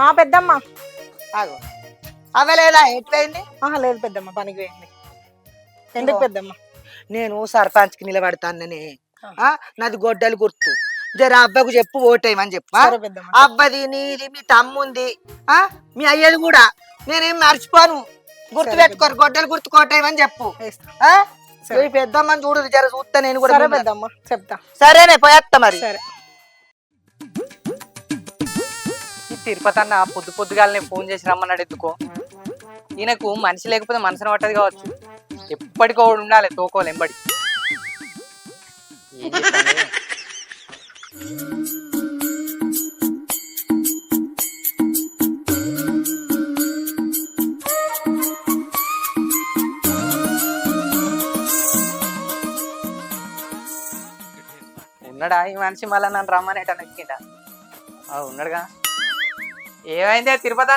ఆ పెద్దమ్మ. ఆగు. ఎట్లయింది ఆహా లేదు పెద్దమ్మ పనికి పోయింది. ఎందుకు. పెద్దమ్మ? నేను సర్పంచ్కి నిలబడతానని. ఆ, నాది గొడ్డలు గుర్తు. జర అబ్బకు చెప్పు ఓటేయమని చెప్పా సరే పెద్దమ్మ. అబ్బది నీది మీ తమ్ముంది ఆ? మీ అయ్యేది కూడా. నేనేం మర్చిపోను. గుర్తు పెట్టుకోరు గొడ్డలు గుర్తు కోటేయమని చెప్పు. పెద్దమ్మని చూడు జర చూస్తా నేను కూడా. పెద్దమ్మ చెప్తా. సరేనే పోయేస్తా మరి. సరే. తిరుపతి అన్న పొద్దు పొద్దుగాలనే ఫోన్ చేసి రమ్మన్నాడు ఎందుకో. ఈయనకు మనిషి లేకపోతే మనసున పట్టదు కావచ్చు. ఎప్పటికో ఉండాలి తోకోలు ఎంబడి? ఉన్నాడా? ఈ మనిషి మళ్ళీ నన్ను రమ్మనేట నక్కిండా ఉన్నాడుగా. ఏమైందే తిరుపతి